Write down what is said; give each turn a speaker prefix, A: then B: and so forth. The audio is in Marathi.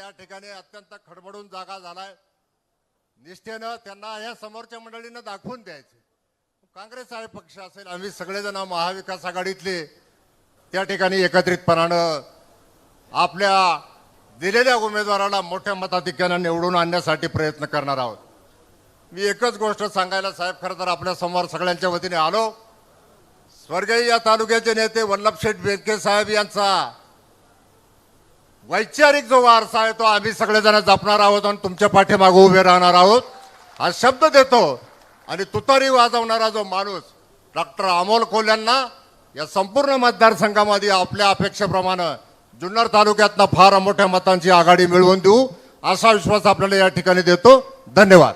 A: अत्यंत खडबडून जागा झालाय. निष्ठेनं त्यांना या समोरच्या मंडळीनं दाखवून द्यायचे. काँग्रेस आहे पक्ष असेल आम्ही सगळेजण महाविकास आघाडीतले. त्या ठिकाणी एकत्रितपणानं आपल्या दिलेल्या उमेदवाराला मोठ्या मताधिक्यानं निवडून आणण्यासाठी प्रयत्न करणार आहोत. मी एकच गोष्ट सांगायला साहेब खरं तर आपल्यासमोर सगळ्यांच्या वतीने आलो. स्वर्गीय या तालुक्याचे नेते वल्लभशेठ बेदके साहेब यांचा वैचारिक जो वारसा आहे तो आम्ही सगळेजण जपणार आहोत आणि तुमच्या पाठीमागे उभे राहणार आहोत. हा शब्द देतो आणि तुतारी वाजवणारा जो माणूस डॉक्टर अमोल कोल्यांना या संपूर्ण मतदारसंघामध्ये आपल्या अपेक्षेप्रमाणे जुन्नर तालुक्यातनं फार मोठ्या मतांची आघाडी मिळवून देऊ. असा विश्वास आपल्याला या ठिकाणी देतो. धन्यवाद.